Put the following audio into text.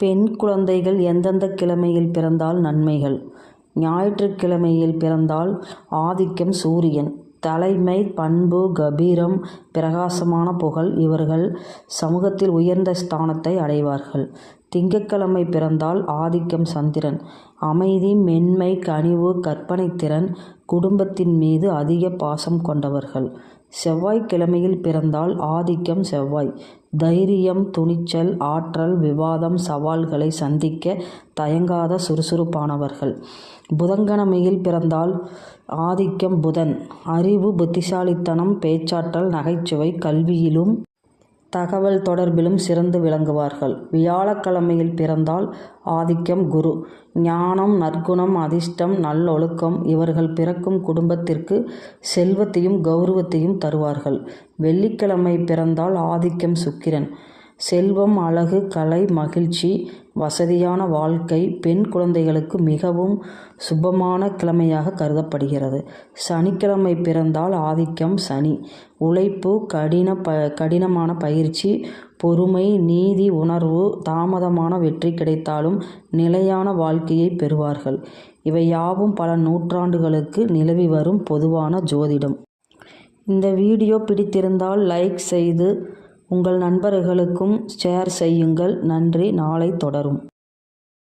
பெண் குழந்தைகள் எந்தெந்த கிழமையில் பிறந்தால் நன்மைகள் ஞாயிற்றுக்கிழமையில் பிறந்தால் ஆதிக்கம் சூரியன் தலைமை பண்பு கபீரம் பிரகாசமான புகழ் இவர்கள் சமூகத்தில் உயர்ந்த ஸ்தானத்தை அடைவார்கள். திங்கட்கிழமை பிறந்தால் ஆதிக்கம் சந்திரன் அமைதி மென்மை கனிவு கற்பனைத்திறன் குடும்பத்தின் மீது அதிக பாசம் கொண்டவர்கள். செவ்வாய்க்கிழமையில் பிறந்தால் ஆதிக்கம் செவ்வாய் தைரியம் துணிச்சல் ஆற்றல் விவாதம் சவால்களை சந்திக்க தயங்காத சுறுசுறுப்பானவர்கள். புதன்கிழமையில் பிறந்தால் ஆதிக்கம் புதன் அறிவு புத்திசாலித்தனம் பேச்சாற்றல் நகைச்சுவை கல்வியிலும் தகவல் தொடர்பிலும் சிறந்து விளங்குவார்கள். வியாழக்கிழமையில் பிறந்தால் ஆதிக்கம் குரு ஞானம் நற்குணம் அதிர்ஷ்டம் நல்லொழுக்கம் இவர்கள் பிறக்கும் குடும்பத்திற்கு செல்வத்தையும் கௌரவத்தையும் தருவார்கள். வெள்ளிக்கிழமை பிறந்தால் ஆதிக்கம் சுக்கிரன் செல்வம் அழகு கலை மகிழ்ச்சி வசதியான வாழ்க்கை பெண் குழந்தைகளுக்கு மிகவும் சுபமான கிழமையாக கருதப்படுகிறது. சனிக்கிழமை பிறந்தால் ஆதிக்கம் சனி உழைப்பு கடின ப கடினமான பயிற்சி பொறுமை நீதி உணர்வு தாமதமான வெற்றி கிடைத்தாலும் நிலையான வாழ்க்கையை பெறுவார்கள். இவை யாவும் பல நூற்றாண்டுகளுக்கு நிலவி வரும் பொதுவான ஜோதிடம். இந்த வீடியோ பிடித்திருந்தால் லைக் செய்து உங்கள் நண்பர்களுக்கும் ஷேர் செய்யுங்கள். நன்றி நாளை தொடரும்.